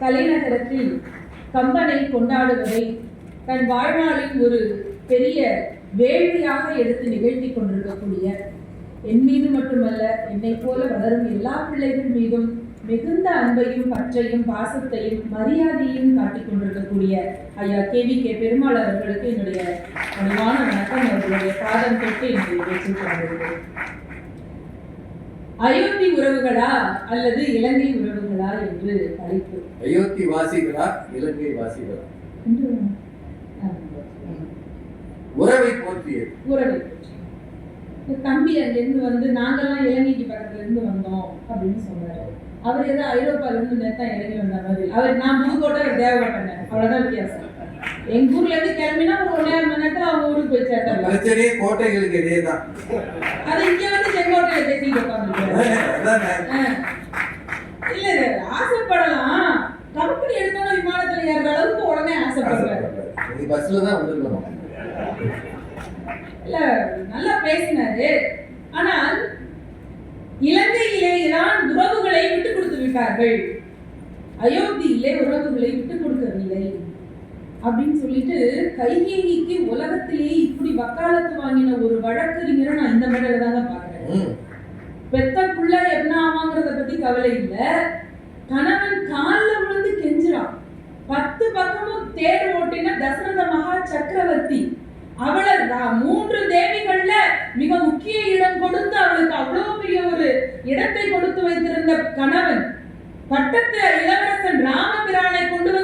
தலைநகரத்தில் கம்பனை கொண்டாடுவதை தன் வாழ்நாளின் ஒரு பெரிய வேள்வியாக எடுத்து நிகழ்த்தி கொண்டிருக்கக்கூடிய என் மீது மட்டுமல்ல என்னைப் போல வளரும் எல்லா பிள்ளைகள் மீதும் மிகுந்த அன்பையும் பற்றையும் பாசத்தையும் மரியாதையும் காட்டிக் கொண்டிருக்கக்கூடிய ஐயா கேவி கே பெருமாள் அவர்களுக்கு என்னுடைய பணிவான வணக்கம். அவர்களுடைய பாதம் தொட்டு என்னுடைய பேச்சு கொண்டிருக்கிறேன். அயோத்தி உறவுகளா அல்லது இலங்கை உறவுகளா? என்று தலைப்பு அயோத்தி வாசிகளா இலங்கை வாசிகளா உறவை போற்றியது. உறவை தம்பி அங்கிருந்து வந்து நாங்கெல்லாம் இலங்கைக்கு பக்கத்துல இருந்து வந்தோம் அப்படின்னு சொன்னாரு. அவர் ஏதோ ஐரோப்பால இருந்து நேத்தான் இறங்கி வந்த மாதிரி. அவர் நான் புதுக்கோட்டை அவர் தேவைப்பட்டேன். அவ்வளவுதான் வித்தியாசம். எங்க ஊர்ல இருந்து கிளம்பினா ஒரு ஒன்றரை மணி நேரத்துல அவங்க ஊருக்கு போய் சேர்த்தாங்க. பிரச்சனையே கோட்டைகளுக்கு இடையே தான். அது இங்க வந்து செங்கோட்டையில பேசிட்டு அதானே? இல்ல ஆசைப்படலாம். கம்பெனி எடுத்தோம்னா விமானத்துல ஏறுற அளவுக்கு உடனே ஆசைப்படுறாரு பஸ்ல தான் வந்திருக்கணும். இல்ல நல்லா பேசினாரு. ஆனால் இலங்கையிலே தான் உறவுகளை விட்டு கொடுத்து விட்டார்கள் அயோத்தியிலே உறவுகளை விட்டு கொடுக்கவில்லை அப்படின்னு சொல்லிட்டு கைகேயிக்கு உலகத்திலேயே இப்படி வக்காலத்து வாங்கின ஒரு வழக்கறிஞரை நான் இந்த மேடையில தாங்க பாக்குறேன். பெத்த பிள்ளை என்ன ஆவாங்கிறத பத்தி கவலை இல்லை. கணவன் காலில் விழுந்து கெஞ்சுறான். பத்து பக்கமும் தேர் ஓட்டின தசரத மகா சக்கரவர்த்தி. அவளை ரா- மூன்று தேவிகள்ல மிக முக்கிய இடம் கொடுத்து அவளுக்கு அவ்வளவு பெரிய ஒரு இடத்தை கொடுத்து வைத்திருந்த கணவன் பட்டத்து இளவரசன் ராமபிரானை கொண்டு வந்து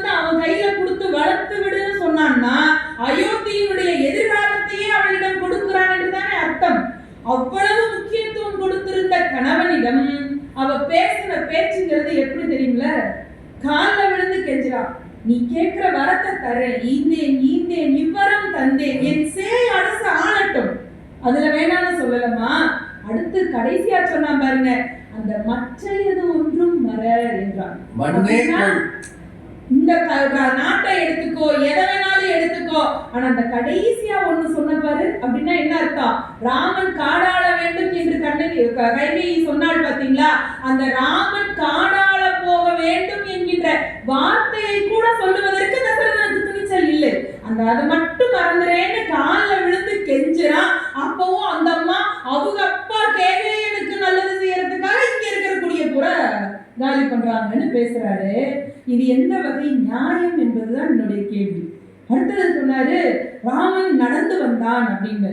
தரேன் ஈந்தேன் ஈந்தேன் இவ்வரம் தந்தேன். என் சேய் அரசு ஆளட்டும். அதுல வேணாம்னு சொல்லலமா அடுத்து கடைசியா சொன்னா பாருங்க அந்த மற்றையது ஒன்றும் மற என்றான். இந்த நாட்டை எடுத்துக்கோ எதை வேணாலும் எடுத்துக்கோ. ஆனா அந்த கடைசியா ஒண்ணு சொன்ன பாரு அப்படின்னா என்ன அர்த்தம்? ராமன் காடாள வேண்டும் என்று கண்ணகி க- கைகேயி சொன்னாள் பாத்தீங்களா? அந்த ராமன் போக வேண்டும் என்கின்ற வார்த்தையை கூட சொல்லுவதற்கு தசரதனுக்கு துணிச்சல் இல்லை. அந்த அதை மட்டும் மறந்துறேன்னு காலில் விழுந்து கெஞ்சுறான் அப்பவும் அந்த அம்மா அவங்க அப்பா கேகையனுக்கு நல்லது செய்யறதுக்காக இங்க இருக்கக்கூடிய புற காலி பண்றாங்கன்னு பேசுறாரு. இது எந்த வகை நியாயம் என்பதுதான் என்னுடைய கேள்வி. அடுத்தது சொன்னாரு ராமன் நடந்து வந்தான் அப்படின்னு.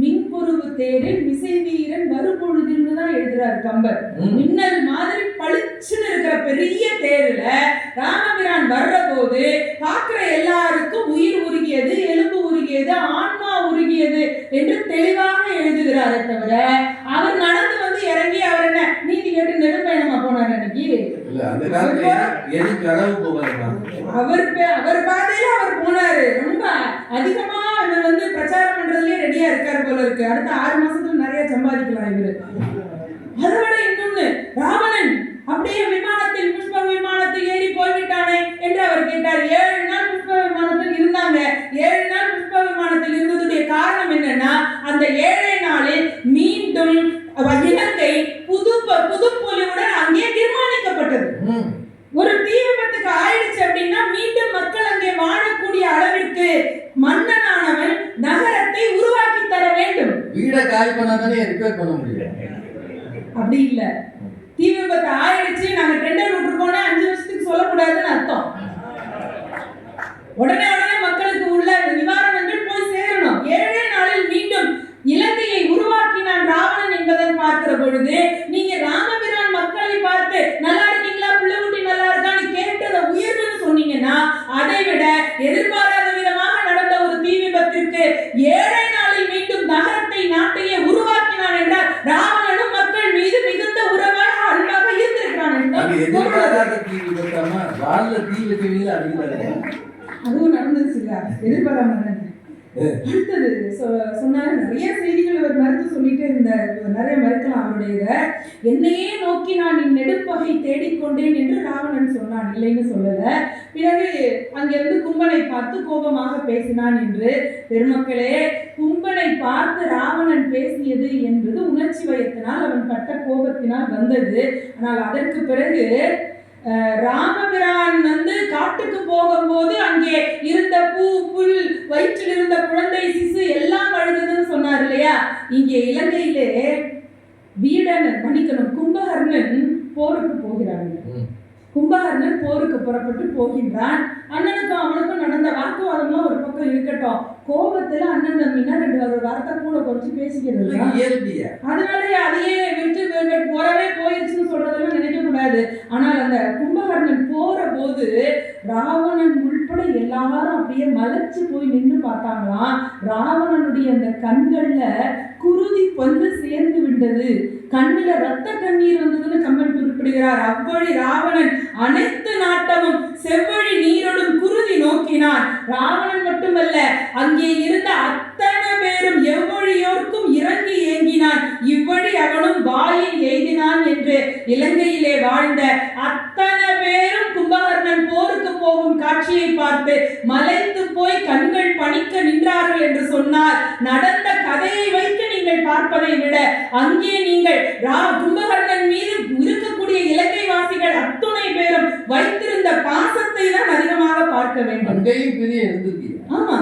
மின்பொருவு தேரில் மிசை வீரன் வருபொழுதுன்னு தான் எழுதுறாரு கம்பர். மின்னல் மாதிரி பளிச்சுன்னு இருக்கிற பெரிய தேர்ல ராமபிரான் வர்ற போது பார்க்கிற எல்லாருக்கும் உயிர் உருகியது எலும்பு உருகியது ஆன்மா உருகியது என்று தெளிவாக எழுதுகிறாரே தவிர அவர் நடந்து வந்து இறங்கி அவர் என்ன நீதி கேட்டு நெடும்பயணமா போனார் அன்னைக்கு? அவர் அவர் பாதையில அவர் போனாரு. ரொம்ப அதிகமா இவர் வந்து பிரச்சாரம் பண்றதுலயே ரெடியா இருக்காரு போல இருக்கு. அடுத்த ஆறு மாசத்துல நிறைய சம்பாதிக்கலாம் இவரு. அதை விட இன்னொன்னு ராவணன் அப்படியே விமானத்தில் புஷ்ப விமானத்தில் ஏறி போய்விட்டானே என்று அவர் கேட்டார். ஏழு நாள் புஷ்ப விமானத்தில் இருந்தாங்க ஏழு நாள் புஷ்ப விமானத்தில் இருந்ததுடைய காரணம் என்னன்னா அந்த ஏழை நாளில் மீண்டும் அவ- இலங்கை புது ப- புதுப்பொலிவுடன் அங்கே தீர்மானிக்கப்பட்டது ம். ஒரு தீ விபத்துக்கு ஆயிடுச்சு அப்படின்னா மீண்டும் மக்கள் அங்கே வாழக்கூடிய அளவிற்கு மன்னனானவன் நகரத்தை உருவாக்கி தர வேண்டும் வீடை காலி பண்ணா தானே ரிப்பேர் பண்ண முடியும் அப்படி இல்ல தீ விபத்து ஆயிடுச்சு நாங்க டெண்டர் விட்டுருக்கோம்னா அஞ்சு வருஷத்துக்கு சொல்லக்கூடாதுன்னு அர்த்தம் உடனே உடனே மக்களுக்கு உள்ள நிவாரணங்கள் போய் சேரணும். ஏழே நாளில் மீண்டும் இலங்கையை உருவாக்கினான் ராவணன் என்பதை பார்க்கிற பொழுது நீங்க ராமபிரான் மக்களை பார்த்து நல்லா இருக்கீங்களா? பிள்ளைகுட்டி நல்லா இருக்கான்னு கேட்டத உயர்வுன்னு சொன்னீங்கன்னா அதை விட எதிர்பாராத விதமாக நடந்த ஒரு தீ விபத்திற்கு ஏழை நாளில் மீண்டும் நகரத்தை நாட்டையே உருவாக்கினான் என்றால் ராவணனும் மக்கள் மீது மிகுந்த உறவாக அன்பாக இருந்திருக்கிறான் அது என்றால் தீ விபத்தாம வாழ்ல தீ வைக்கிறீங்களா அதிகம் அதுவும் நடந்துச்சுங்க. எதிர்பாராம நடந்தது. அடுத்தது சொன்னாரு. நிறைய செய்திகள் அவர் மறுத்து சொல்லிட்டே இருந்தார். நிறைய மறுக்கலாம் அவருடைய இதை. என்னையே நோக்கி நான் என் நெடுப்பகை தேடிக்கொண்டேன் என்று ராவணன் சொன்னான். இல்லைன்னு சொல்லல. பிறகு அங்கிருந்து கும்பனை பார்த்து கோபமாக பேசினான் என்று. பெருமக்களே கும்பனை பார்த்து ராவணன் பேசியது என்பது உணர்ச்சி வயத்தினால் அவன் பட்ட கோபத்தினால் வந்தது. ஆனால் அதற்கு பிறகு ராமபிரான் வந்து காட்டுக்கு போகும்போது அங்கே இருந்த பூ புல் வயிற்றில் இருந்த குழந்தை சிசு எல்லாம் அழுதுன்னு சொன்னார் இல்லையா? இங்கே இலங்கையிலே வீடன் மணிக்கணும் கும்பகர்ணன் போருக்கு போகிறாங்க கும்பகர்ணன் போருக்கு புறப்பட்டு போகின்றான். அண்ணனுக்கும் அவனுக்கும் நடந்த வாக்குவாதம்லாம் ஒரு பக்கம் இருக்கட்டும். கோபத்துல அண்ணன் தம்பினா ரெண்டு ஒரு வார்த்தை கூட கொஞ்சம் பேசிக்கிறது அதனாலே அதையே விட்டு போறவே போயிருச்சுன்னு சொல்றதெல்லாம் நினைக்க கூடாது. ஆனால் அந்த கும்பகர்ணன் போற போது ராவணன் உள்பட எல்லாரும் அப்படியே மலைச்சு போய் நின்று பார்த்தாங்களாம். ராவணனுடைய அந்த கண்கள்ல குருதி வந்து சேர்ந்து விட்டது. கண்ணுல ரத்த கண்ணீர் வந்ததுன்னு கம்பன் குறிப்பிடுகிறார். அவ்வழி ராவணன் அனைத்து நாட்டமும் செவ்வழி நீரோடும் குருதி நோக்கினான். ராவணன் மட்டுமல்ல அங்கே இருந்த அத்தனை பேரும் எவ்வழியோர்க்கும் இறங்கி ஏங்கினான். இவ்வழி அவனும் வாயில் எய்தினான் என்று இலங்கை வாழ்ந்த அத்தனை பேரும் கும்பகர்ணன் போருக்கு போகும் காட்சியை பார்த்து மலைத்து போய் கண்கள் பணிக்க நின்றார்கள் என்று சொன்னால் நடந்த கதையை வைத்து நீங்கள் பார்ப்பதை விட அங்கே நீங்கள் ரா கும்பகர்ணன் மீது இருக்கக்கூடிய இலங்கை வாசிகள் அத்துணை பேரும் வைத்திருந்த பாசத்தை தான் அதிகமாக பார்க்க வேண்டும். அங்கேயும் பெரிய இருந்திருக்கீங்க ஆமா.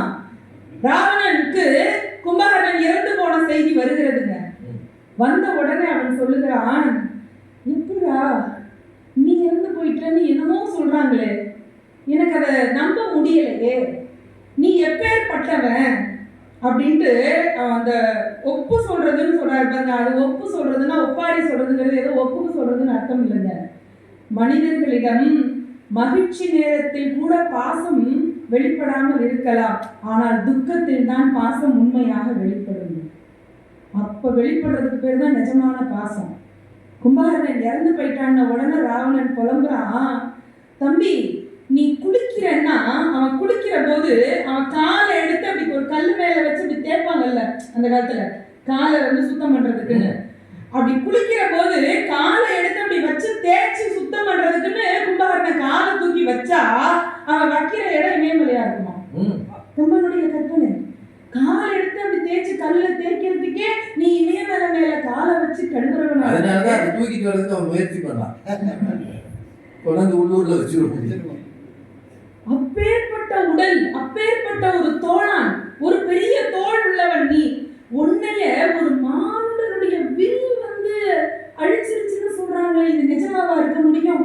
ராவணனுக்கு கும்பகர்ணன் இறந்து போன செய்தி வருகிறதுங்க. வந்த உடனே அவன் சொல்லுகிறான் எப்படா நீ இறந்து போயிட்டன்னு என்னமோ சொல்றாங்களே. எனக்கு அதை நம்ப முடியலையே. நீ எப்பேற்பட்டவன்? அப்படின்ட்டு அந்த ஒப்பு சொல்றதுன்னு சொல்றாரு பாருங்க. அது ஒப்பு சொல்றதுன்னா ஒப்பாரி சொல்றதுங்கிறது ஏதோ ஒப்புக்கு சொல்றதுன்னு அர்த்தம் இல்லைங்க. மனிதர்களிடம் மகிழ்ச்சி நேரத்தில் கூட பாசம் வெளிப்படாமல் இருக்கலாம். ஆனால் துக்கத்தில் தான் பாசம் உண்மையாக வெளிப்படும். அப்ப வெளிப்படுறதுக்கு பேர் தான் நிஜமான பாசம். கும்பகர்ணன் இறந்து போயிட்டான உடனே ராவணன் புலம்புறான். தம்பி நீ குளிக்கிறன்னா அவன் குளிக்கிற போது அவன் காலை எடுத்து அப்படி ஒரு கல் மேல வச்சு அப்படி தேய்ப்பாங்கல்ல அந்த காலத்துல. காலை வந்து சுத்தம் பண்றதுக்குன்னு. அப்படி குளிக்கிற போது காலை எடுத்து அப்படி வச்சு தேய்ச்சி சுத்தம் பண்றதுக்குன்னு கும்பகர்ணன் காலை தூக்கி வச்சா அவன் வைக்கிற இடம் இமயமலையா இருக்குமா. கம்பனுடைய கற்பனை. காலை எடுத்து அப்படி தேய்ச்சி கல்ல தேய்க்கிறதுக்கே நீ இமயமலை மேல காலை வச்சு கழுவுறவனா அதனாலதான் அதை தூக்கிட்டு வர்றதுக்கு அவன் முயற்சி பண்ணான். கொண்டாந்து உள்ளூர்ல வச்சிருவோம். அப்பேற்பட்ட உடல் அப்பேற்பட்ட ஒரு தோளான் ஒரு பெரிய தோள் உள்ளவன் நீ உன்னைய ஒரு மானுடனுடைய வில் வந்து அழிச்சிருச்சுன்னு சொல்றாங்க இது நிஜமாவா இருக்க முடியும்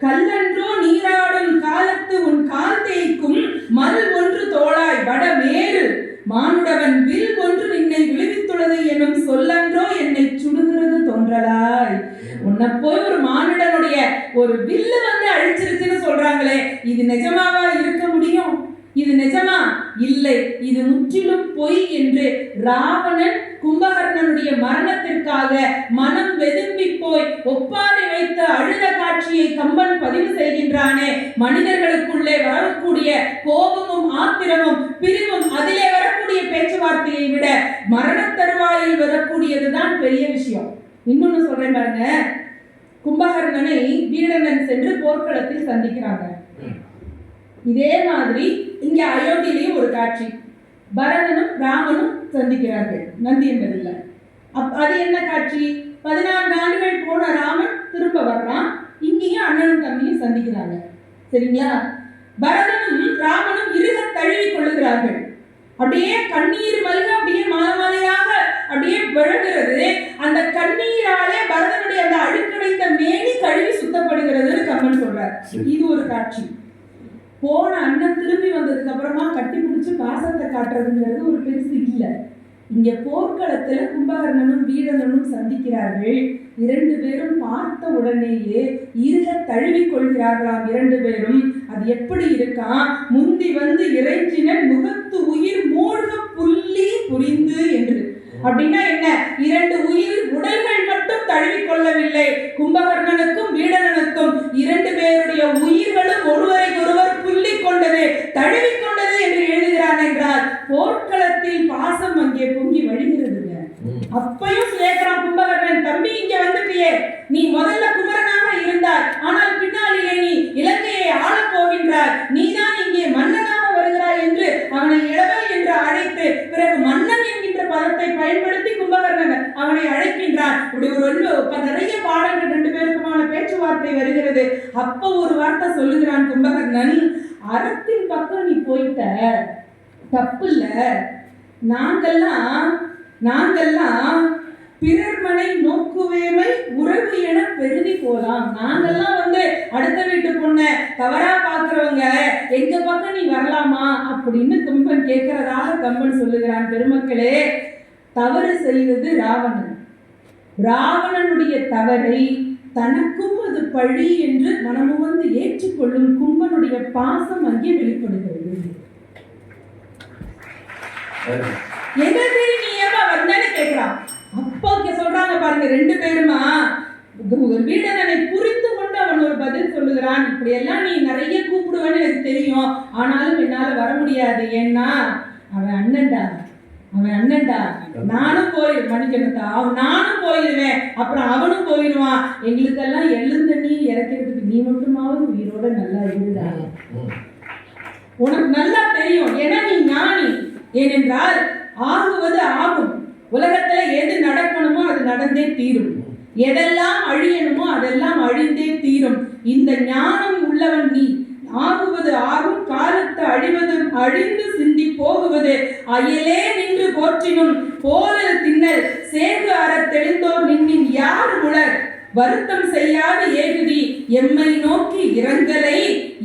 கல்லன்றோ நீராடும் காலத்து உன் கால் தேய்க்கும் மல் ஒன்று தோளாய் வடமேறு மானுடவன் வில் ஒன்று நின்னை விழுவித்துள்ளது எனும் சொல்லன்றோ என்னை சுடுகிறது தோன்றலாய் உன்னை போய் ஒரு மானுடனுடைய ஒரு வில்லு வந்து அழிச்சிருச்சுன்னு இது நிஜமாவா இருக்க முடியும்? இது நிஜமா? இல்லை. இது முற்றிலும் பொய் என்று ராவணன் கும்பகர்ணனுடைய மரணத்திற்காக மனம் வெதும்பி போய் ஒப்பாரி வைத்த அழுத காட்சியை கம்பன் பதிவு செய்கின்றானே. மனிதர்களுக்குள்ளே வரக்கூடிய கோபமும் ஆத்திரமும் பிரிவும் அதிலே வரக்கூடிய பேச்சுவார்த்தையை விட மரண தருவாயில் வரக்கூடியதுதான் பெரிய விஷயம். இன்னொன்னு சொல்றேன் பாருங்க. கும்பகர்ணனை வீரனன் சென்று போர்க்களத்தில் சந்திக்கிறாங்க. இதே மாதிரி இங்க அயோத்தியிலையும் ஒரு காட்சி. பரதனும் ராமனும் சந்திக்கிறார்கள். நந்தி அப் அது என்ன காட்சி? பதினான்கு ஆண்டுகள் போன ராமன் திரும்ப வர்றான். இங்கேயும் அண்ணனும் தம்பியும் சந்திக்கிறாங்க. சரிங்களா? பரதனும் ராமனும் இருக தழுவி கொள்ளுகிறார்கள். அப்படியே கண்ணீர் மல்க அப்படியே மாலை மாலையாக அப்படியே விழுகிறது இது ஒரு காட்சி. போன அண்ணன் திரும்பி வந்ததுக்கு அப்புறமா கட்டி பிடிச்சு பாசத்தை காட்டுறதுங்கிறது ஒரு பெருசு இல்லை இங்க போர்க்களத்துல கும்பகர்ணனும் வீரனும் சந்திக்கிறார்கள். இரண்டு பேரும் பார்த்த உடனேயே இருக தழுவிக் கொள்கிறார்களாம் இரண்டு பேரும். அது எப்படி இருக்கான் முந்தி வந்து இறைஞ்சினன் முகத்து உயிர் மூழ்க புள்ளி புரிந்து என்று. அப்படின்னா என்ன? இரண்டு உயிர் உடல்கள் மட்டும் தழுவிக் கொள்ளவில்லை. கும்பகர்ணனுக்கும் வீடனனுக்கும் இரண்டு பேருடைய உயிர்களும் ஒருவரை ஒருவர் புள்ளிக் கொண்டது தழுவிக் கொண்டது என்று எழுதுகிறான் என்றால் போர்க்களத்தில் பாசம் அங்கே பொங்கி வழிகிறதுங்க ம். அப்பையும் கேட்கிறான் கும்பகர்ணன் தம்பி இங்க வந்துட்டியே நீ முதல்ல குமரனாக இருந்தாய் ஆனால் பின்னாளிலே நீ இலங்கையை ஆளப் போகின்றாய் நீதான் இங்கே மன்னனாக வருகிறாய் என்று அவனை இளவல் என்று அழைத்து பிறகு மன்னன் என்கின்ற பதத்தை அப்படி ஒரு இப்ப நிறைய பாடல்கள் ரெண்டு பேருக்குமான பேச்சுவார்த்தை வருகிறது. அப்ப ஒரு வார்த்தை சொல்லுகிறான் கும்பகர்ணன் அறத்தின் பக்கம் நீ போயிட்ட. தப்பு இல்ல நாங்கெல்லாம் நாங்கெல்லாம் பிறர்மனை நோக்குவேமை உறவு என பெருதி போலாம். நாங்கெல்லாம் வந்து அடுத்த வீட்டு பொண்ணை தவறா பாக்குறவங்க எங்க பக்கம் நீ வரலாமா? அப்படின்னு கும்பன் கேட்கிறதாக கம்பன் சொல்லுகிறான். பெருமக்களே தவறு செய்தது ராவணன். ராவணனுடைய தவறை தனக்கும் அது பழி என்று மனமுவந்து ஏற்றுக்கொள்ளும் கும்பனுடைய பாசம் அங்கே வெளிப்படுகிறது. எங்க தேடி நீ ஏமா வந்தேன்னு கேக்குறான். அப்போ சொல்றாங்க பாருங்க ரெண்டு பேருமா? ஒரு வீடனை புரிந்து கொண்டு அவன் ஒரு பதில் சொல்லுகிறான். இப்படி எல்லாம் நீ நிறைய கூப்பிடுவேன்னு எனக்கு தெரியும். ஆனாலும் என்னால வர முடியாது. ஏன்னா அவன் அண்ணன்டா. அவன் அண்ணன்டா. நானும் போய் மன்னிக்கணும்டா. அவன் நானும் போயிடுவேன். அப்புறம் அவனும் போயிடுவான். எங்களுக்கெல்லாம் எழுந்தண்ணி இறக்கிறதுக்கு நீ மட்டுமாவது உயிரோட நல்லா இருடா. உனக்கு நல்லா தெரியும். ஏன்னா நீ ஞானி. ஏனென்றால் ஆகுவது ஆகும். உலகத்துல எது நடக்கணுமோ அது நடந்தே தீரும். எதெல்லாம் அழியணுமோ அதெல்லாம் அழிந்தே தீரும். இந்த ஞானம் உள்ளவன் நீ. ஆகுவது ஆகும் காலத்து அழிவதும் அழிந்து சிந்தி போகுவது. அயலே நின்று போற்றினும் போதல் திண்ணல் சேர்ந்து அற தெளிந்தோர் நின்னின் யார் உளர்? வருத்தம் செய்யாத ஏகுதி எம்மை நோக்கி இறங்கலை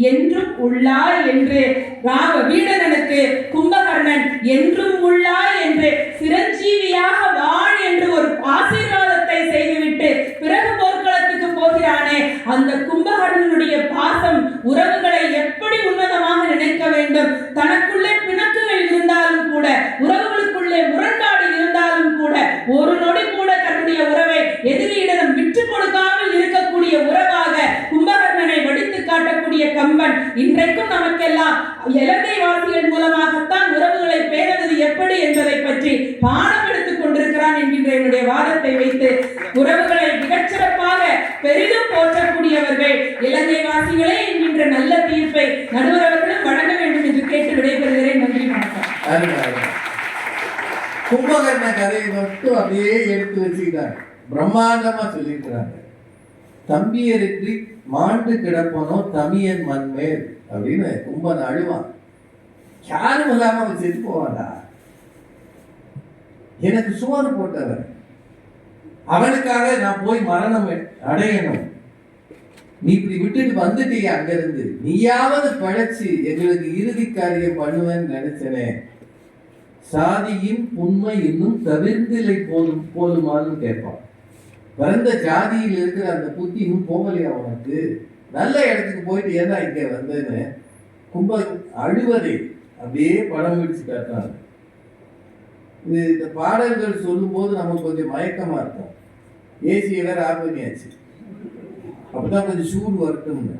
என்றும் உள்ளாய் என்று. ராவ வீடனனுக்கு கும்பகர்ணன் என்றும் உள்ளாய் என்று சிரஞ்சீவியாக வாழ் என்று ஒரு ஆசீர்வாதத்தை செய்துவிட்டு பிறகு போர்க்களத்துக்கு போகிறானே அந்த கும்பகர்ணனுடைய பாசம் உறவுகளை எப்படி உன்னதமாக நினைக்க வேண்டும் தனக்குள்ளே பிணக்குகள் இருந்தாலும் கூட உறவுகளுக்குள்ளே முரண்பாடு இருந்தாலும் கூட ஒரு நொடி கூட தன்னுடைய உறவை எதிரியிடம் விட்டு கொடுக்காமல் இருக்கக்கூடிய உறவாக கும்பகர்ணனை வடித்து காட்டக்கூடிய கம்பன் இன்றைக்கும் நமக்கெல்லாம் இலங்கை வாசிகள் மூலமாகத்தான் உறவுகளை பேணுவது எப்படி என்பதை பற்றி பாடம் எடுத்துக் கொண்டிருக்கிறான் என்கின்ற என்னுடைய வாதத்தை வைத்து உறவுகளை மிகச்சிறப்பாக பெரிதும் போற்றக்கூடியவர்கள் இலங்கை வாசிகளே என்கின்ற நல்ல தீர்ப்பை நடுவர் அவர்களும் வழங்க வேண்டும் என்று கேட்டு விடைபெறுகிறேன். நன்றி வணக்கம். கும்பகர்ண கதையை மட்டும் அப்படியே எடுத்து வச்சுக்கிட்டாங்க பிரம்மாண்டமா சொல்லியிருக்கிறாங்க. தம்பியருக்கு மாண்டு கிடப்பனோ தமியன் மண்மேல். அப்படின்னு கும்பன் அழுவான். யாரும் இல்லாமல் அவன் செத்து போவான்டா. எனக்கு சோறு போட்டவன். அவனுக்காக நான் போய் மரணம் அடையணும். நீ இப்படி விட்டுட்டு வந்துட்டீங்க அங்கிருந்து. நீயாவது பழைச்சு எங்களுக்கு இறுதி காரியம் பண்ணுவேன்னு நினைச்சனே. சாதியின் உண்மை இன்னும் தவிர்ந்திலை போதும் போதுமானு கேட்பான். பிறந்த ஜாதியில் இருக்கிற அந்த புத்தி இன்னும் போகலையா உனக்கு? நல்ல இடத்துக்கு போயிட்டு ஏன்னா இங்கே வந்தேன்னு கும்ப அழுவதை அப்படியே படம் பிடிச்சு காட்டுறாங்க. இது இந்த பாடல்கள் சொல்லும்போது நமக்கு கொஞ்சம் மயக்கமாக இருக்கும். ஏசியை வேற ஆஃப் பண்ணியாச்சு. அப்பதான் கொஞ்சம் சூடு வரட்டும்னு.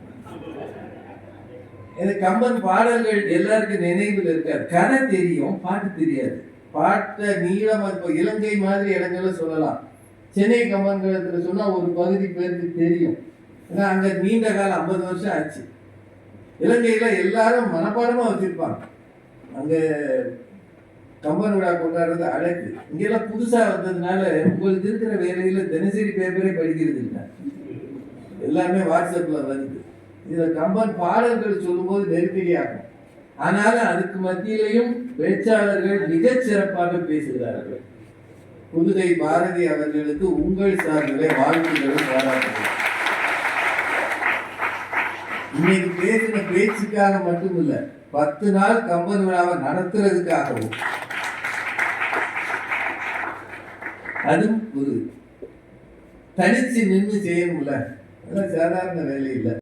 இந்த கம்பன் பாடல்கள் எல்லாருக்கும் நினைவில் இருக்காது. கதை தெரியும் பாட்டு தெரியாது. பாட்டை நீளமாக இப்போ இலங்கை மாதிரி இடங்கள்ல சொல்லலாம். சென்னை கம்பன்களத்தில் சொன்னால் ஒரு பகுதி பேருக்கு தெரியும். ஏன்னா அங்கே நீண்ட காலம் ஐம்பது வருஷம் ஆச்சு. இலங்கையில் எல்லாரும் மனப்பாடமாக வச்சுருப்பாங்க. அங்கே கம்பன் விழா கொண்டாடுறது அழகு. இங்கெல்லாம் புதுசாக வந்ததுனால உங்களுக்கு இருக்கிற வேலையில் தினசரி பேப்பரே படிக்கிறது இல்லை. எல்லாமே வாட்ஸ்அப்பில் வருது. இதில் கம்பன் பாடல்கள் சொல்லும்போது நெருக்கடியாகும் ஆனாலும் அதுக்கு மத்தியிலையும் பேச்சாளர்கள் மிகச் சிறப்பாக பேசுகிறார்கள். புதுகை பாரதி அவர்களுக்கு உங்கள் சார்பிலே வாழ்த்துக்களும் பாராட்டுகிறேன் இன்னைக்கு பேசின பேச்சுக்காக மட்டும் இல்ல பத்து நாள் கம்பன் விழாவை நடத்துறதுக்காகவும். அதுவும் ஒரு தனிச்சு நின்று செய்யணும்ல. அதெல்லாம் சாதாரண வேலை இல்லை.